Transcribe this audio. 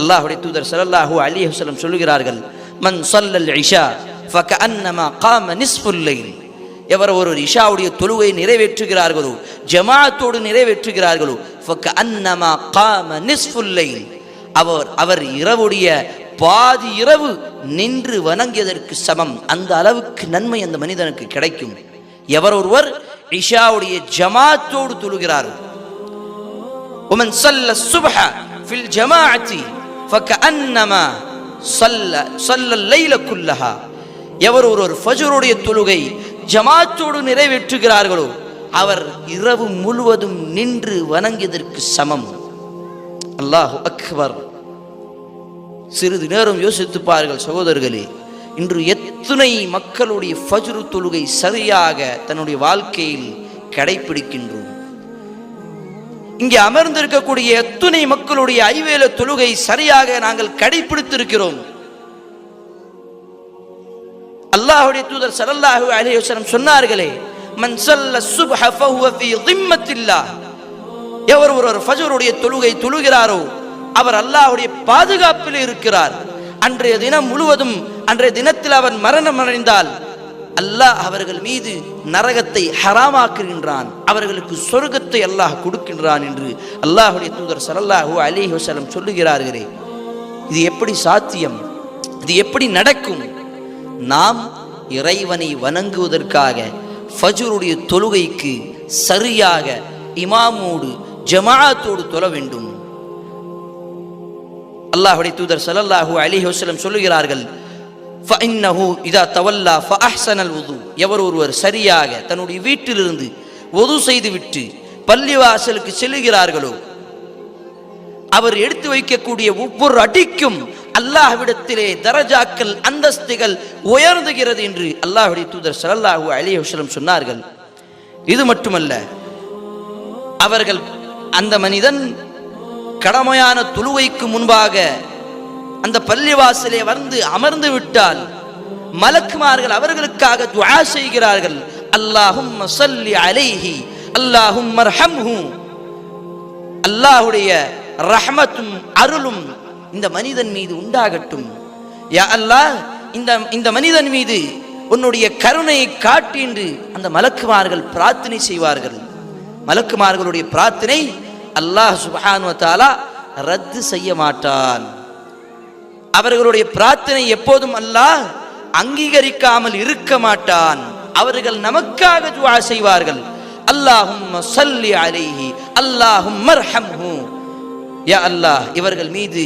அல்லாஹுடைய தூதர் ஸல்லல்லாஹு அலைஹி வஸல்லம் சொல்லுகிறார்கள் மன் ஸல்லல் இஷா ஃபகஅன்னமா காம நிஸ்ஃபுல் லைல் எவர் ஒரு இஷாவுடைய தொழுகை நிறைவேற்றுகிறார்களோ ஜமாஅத்தோடு நிறைவேற்றுகிறார்களோ ஃபகஅன்னமா காம நிஸ்ஃபுல் லைல் அவர் அவர் இரவுடைய பாதி இரவு நின்று வணங்கியதற்கு சமம் அந்த அளவுக்கு நன்மை அந்த மனிதனுக்கு கிடைக்கும் எவர் ஒருவர் இஷாவுடைய ஜமாத்தோடு தொழுகிறாரோ ومن صلى الصبح في الجماعة ஃபக்கஅன்னமா சல்ல சல்ல லைல குல்லஹா எவர் ஒருவர் ஃபஜருடைய தொழுகை ஜமாத்தோடு நிறைவேற்றுகிறார்களோ அவர் இரவு முழுவதும் நின்று வணங்கியதற்கு சமம். அல்லாஹு அக்பர். சிறிது நேரம் யோசித்துப்பார்கள் சகோதரர்களே இன்று எத்தனை மக்களுடைய ஃபஜ்ரு தொழுகை சரியாக தன்னுடைய வாழ்க்கையில் கடைபிடிக்கின்றோம் இங்கே அமர்ந்திருக்கக்கூடிய எத்துணை மக்களுடைய ஐவேல தொழுகை சரியாக நாங்கள் கடைபிடித்திருக்கிறோம் அல்லாஹுடைய தூதர் சரல்லாஹு அலைஹி சொன்னார்களே மன் ஸல்ல சுப்ஹ ஃபஹுவ ஃபீ எவர் ஒருவர் ஃபஜருடைய தொழுகை தொழுகிறாரோ அவர் அல்லாஹ்வுடைய பாதுகாப்பில் இருக்கிறார். அன்றைய தினம் முழுவதும் அன்றைய தினத்தில் அவன் மரணம் அடைந்தால் அல்லாஹ் அவர்கள் மீது நரகத்தை ஹராமாக்குகின்றான். அவர்களுக்கு சொர்க்கத்தை அல்லாஹ் கொடுக்கின்றான் என்று அல்லாஹுடைய தூதர் ஸல்லல்லாஹு அலி வசலம் சொல்லுகிறார்களே. இது எப்படி சாத்தியம்? இது எப்படி நடக்கும்? நாம் இறைவனை வணங்குவதற்காக ஃபஜ்ருடைய தொழுகைக்கு சரியாக இமாமோடு ஜமாஅத்தோடு தொழ வேண்டும். அல்லாஹுடைய தூதர் சலல்லாஹூ அலி வஸல்லம் சொல்லுகிறார்கள் ஃபஇன்னஹு இதா தவல்லா ஃபஅஹ்ஸனல் உது எவர் ஒருவர் சரியாக தன்னுடைய வீட்டிலிருந்து ஒது செய்துவிட்டு பள்ளிவாசலுக்கு செல்லுகிறார்களோ அவர் எடுத்து வைக்கக்கூடிய ஒவ்வொரு அடிக்கும் அல்லாஹ்விடத்திலே தரஜாக்கள் அந்தஸ்துகள் உயர்ந்துகிறது என்று அல்லாஹுடைய தூதர் ஸல்லல்லாஹு அலைஹி சொன்னார்கள். இது மட்டுமல்ல அவர்கள் அந்த மனிதன் கடமையான துழுவைக்கு முன்பாக அந்த பள்ளிவாசலே வந்து அமர்ந்து விட்டால் மலக்குமார்கள் அவர்களுக்காக துவா செய்கிறார்கள். அல்லாஹும் சல்லி அலைஹி அல்லாஹும் மர்ஹம்ஹு அல்லாஹுடைய ரஹமத்தும் அருளும் இந்த மனிதன் மீது உண்டாகட்டும். யா அல்லாஹ் இந்த இந்த மனிதன் மீது உன்னுடைய கருணையை காட்டி என்று அந்த மலக்குமார்கள் பிரார்த்தனை செய்வார்கள். மலக்குமார்களுடைய பிரார்த்தனை அல்லாஹ் சுப்ஹானு வ ரத்து செய்ய மாட்டான். அவர்களுடைய பிரார்த்தனை எப்போதும் அல்லாஹ் அங்கீகரிக்காமல் இருக்க மாட்டான். அவர்கள் நமக்காக துவா செய்வார்கள். அல்லாஹும் சல்லி அலைஹி அல்லாஹும் மர்ஹம்ஹு. யா அல்லாஹ் இவர்கள் மீது